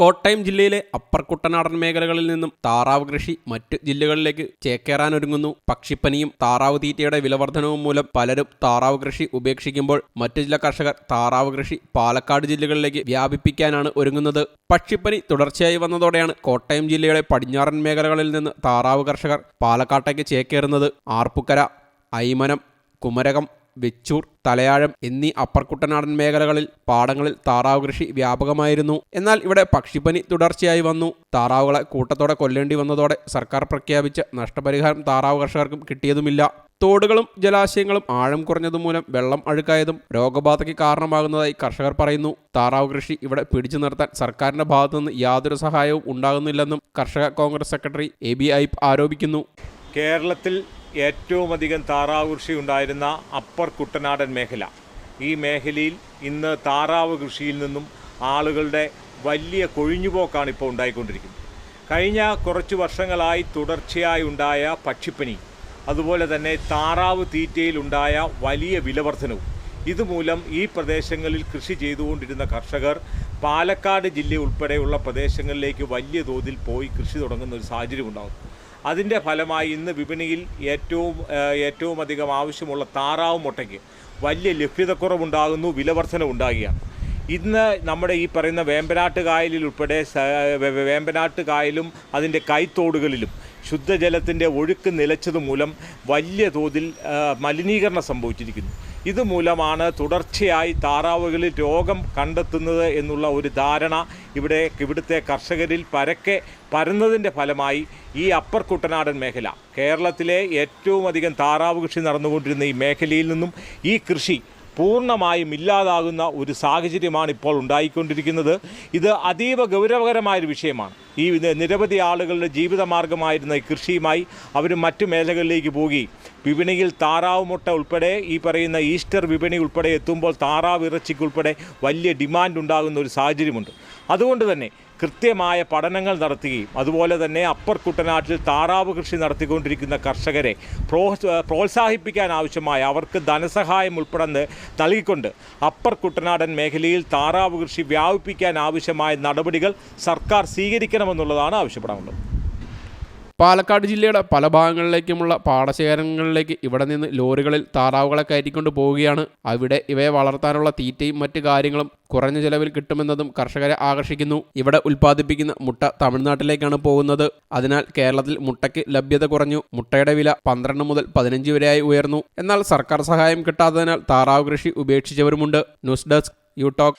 കോട്ടയം ജില്ലയിലെ അപ്പർ കുട്ടനാടൻ മേഖലകളിൽ നിന്നും താറാവ് കൃഷി മറ്റ് ജില്ലകളിലേക്ക് ചേക്കേറാനൊരുങ്ങുന്നു. പക്ഷിപ്പനിയും താറാവ് തീറ്റയുടെ വിലവർധനവും മൂലം പലരും താറാവ് കൃഷി ഉപേക്ഷിക്കുമ്പോൾ മറ്റു ചില കർഷകർ താറാവ് കൃഷി പാലക്കാട് ജില്ലകളിലേക്ക് വ്യാപിപ്പിക്കാനാണ് ഒരുങ്ങുന്നത്. പക്ഷിപ്പനി തുടർച്ചയായി വന്നതോടെയാണ് കോട്ടയം ജില്ലയുടെ പടിഞ്ഞാറൻ മേഖലകളിൽ നിന്ന് താറാവ് കർഷകർ പാലക്കാട്ടേക്ക് ചേക്കേറുന്നത്. ആർപ്പുക്കര ഐമനം കുമരകം വെച്ചൂർ തലയാഴം എന്നീ അപ്പർ കുട്ടനാടൻ മേഖലകളിൽ പാടങ്ങളിൽ താറാവ് കൃഷി വ്യാപകമായിരുന്നു. എന്നാൽ ഇവിടെ പക്ഷിപ്പനി തുടർച്ചയായി വന്നു. താറാവുകളെ കൂട്ടത്തോടെ കൊല്ലേണ്ടി വന്നതോടെ സർക്കാർ പ്രഖ്യാപിച്ച നഷ്ടപരിഹാരം താറാവ് കർഷകർക്കും കിട്ടിയതുമില്ല. തോടുകളും ജലാശയങ്ങളും ആഴം കുറഞ്ഞതുമൂലം വെള്ളം അഴുക്കായതും രോഗബാധയ്ക്ക് കാരണമാകുന്നതായി കർഷകർ പറയുന്നു. താറാവ് കൃഷി ഇവിടെ പിടിച്ചു നിർത്താൻ സർക്കാരിന്റെ ഭാഗത്തുനിന്ന് യാതൊരു സഹായവും ഉണ്ടാകുന്നില്ലെന്നും കർഷക Congress secretary A B Aipe ആരോപിക്കുന്നു. കേരളത്തിൽ ഏറ്റവും അധികം താറാവ് കൃഷി ഉണ്ടായിരുന്ന അപ്പർ കുട്ടനാടൻ മേഖല. ഈ മേഖലയിൽ ഇന്ന് താറാവ് കൃഷിയിൽ നിന്നും ആളുകളുടെ വലിയ കൊഴിഞ്ഞുപോക്കാണ് ഇപ്പോൾ ഉണ്ടായിക്കൊണ്ടിരിക്കുന്നത്. കഴിഞ്ഞ കുറച്ച് വർഷങ്ങളായി തുടർച്ചയായി ഉണ്ടായ പക്ഷിപ്പനി അതുപോലെ തന്നെ താറാവ് തീറ്റയിൽ ഉണ്ടായ വലിയ വിലവർധനവും ഇതുമൂലം ഈ പ്രദേശങ്ങളിൽ കൃഷി ചെയ്തുകൊണ്ടിരുന്ന കർഷകർ പാലക്കാട് ജില്ല ഉൾപ്പെടെയുള്ള പ്രദേശങ്ങളിലേക്ക് വലിയ തോതിൽ പോയി കൃഷി തുടങ്ങുന്ന ഒരു സാഹചര്യം ഉണ്ടാകും അതിന്റെ ഫലമായി ഇന്ന് വിപണിയിൽ ഏറ്റവും ഏറ്റവും അധികം ആവശ്യമുള്ള താറാവ് മുട്ടയ്ക്ക് വലിയ ലഭ്യതക്കുറവുണ്ടാകുന്നു വിലവർധന ഉണ്ടാകുകയാണ് ഇന്ന് നമ്മുടെ ഈ പറയുന്ന വേമ്പനാട്ട് കായലിൽ ഉൾപ്പെടെ വേമ്പനാട്ട് കായലും അതിന്റെ കൈത്തോടുകളിലും ശുദ്ധജലത്തിന്റെ ഒഴുക്ക് നിലച്ചത് മൂലം വലിയ തോതിൽ മലിനീകരണം സംഭവിച്ചിരിക്കുന്നു. ഇതുമൂലമാണ് തുടർച്ചയായി താറാവുകളിൽ രോഗം കണ്ടെത്തുന്നത് എന്നുള്ള ഒരു ധാരണ ഇവിടെ ഇവിടുത്തെ കർഷകരിൽ പരക്കെ പരന്നതിന്റെ ഫലമായി ഈ അപ്പർ കുട്ടനാടൻ മേഖല. കേരളത്തിലെ ഏറ്റവും അധികം താറാവ് കൃഷി നടന്നുകൊണ്ടിരുന്ന ഈ മേഖലയിൽ നിന്നും ഈ കൃഷി പൂർണമായും ഇല്ലാതാകുന്ന ഒരു സാഹചര്യമാണ് ഇപ്പോൾ ഉണ്ടായിക്കൊണ്ടിരിക്കുന്നത്. ഇത് അതീവ ഗൗരവകരമായൊരു വിഷയമാണ്. ഈ നിരവധി ആളുകളുടെ ജീവിതമാർഗമായിരുന്ന കൃഷിയുമായി അവർ മറ്റു മേഖലകളിലേക്ക് പോകി. വിപണിയിൽ താറാവ് മുട്ട ഉൾപ്പെടെ ഈ പറയുന്ന ഈസ്റ്റർ വിപണി ഉൾപ്പെടെ എത്തുമ്പോൾ താറാവ് ഇറച്ചിക്കുൾപ്പെടെ വലിയ ഡിമാൻഡ് ഉണ്ടാകുന്ന ഒരു സാഹചര്യമുണ്ട്. അതുകൊണ്ട് തന്നെ കൃത്യമായ പഠനങ്ങൾ നടത്തുകയും അതുപോലെ തന്നെ അപ്പർ കുട്ടനാട്ടിൽ താറാവ് കൃഷി നടത്തിക്കൊണ്ടിരിക്കുന്ന കർഷകരെ പ്രോത്സ പ്രോത്സാഹിപ്പിക്കാൻ ആവശ്യമായ അവർക്ക് ധനസഹായം ഉൾപ്പെടെ നൽകിക്കൊണ്ട് അപ്പർ കുട്ടനാടൻ മേഖലയിൽ താറാവ് കൃഷി വ്യാപിപ്പിക്കാൻ ആവശ്യമായ നടപടികൾ സർക്കാർ സ്വീകരിക്കണമെന്നുള്ളതാണ് ആവശ്യപ്പെടാനുള്ളത്. പാലക്കാട് ജില്ലയുടെ പല ഭാഗങ്ങളിലേക്കുമുള്ള പാടശേഖരങ്ങളിലേക്ക് ഇവിടെ നിന്ന് ലോറികളിൽ താറാവുകളെ കയറ്റിക്കൊണ്ട് പോവുകയാണ്. അവിടെ ഇവയെ വളർത്താനുള്ള തീറ്റയും മറ്റു കാര്യങ്ങളും കുറഞ്ഞ ചെലവിൽ കിട്ടുമെന്നതും കർഷകരെ ആകർഷിക്കുന്നു. ഇവിടെ ഉൽപ്പാദിപ്പിക്കുന്ന മുട്ട തമിഴ്നാട്ടിലേക്കാണ് പോകുന്നത്. അതിനാൽ കേരളത്തിൽ മുട്ടയ്ക്ക് ലഭ്യത കുറഞ്ഞു. മുട്ടയുടെ വില പന്ത്രണ്ട് മുതൽ പതിനഞ്ച് വരെയായി ഉയർന്നു. എന്നാൽ സർക്കാർ സഹായം കിട്ടാത്തതിനാൽ താറാവ് കൃഷി ഉപേക്ഷിച്ചവരുമുണ്ട്. News desk you talk.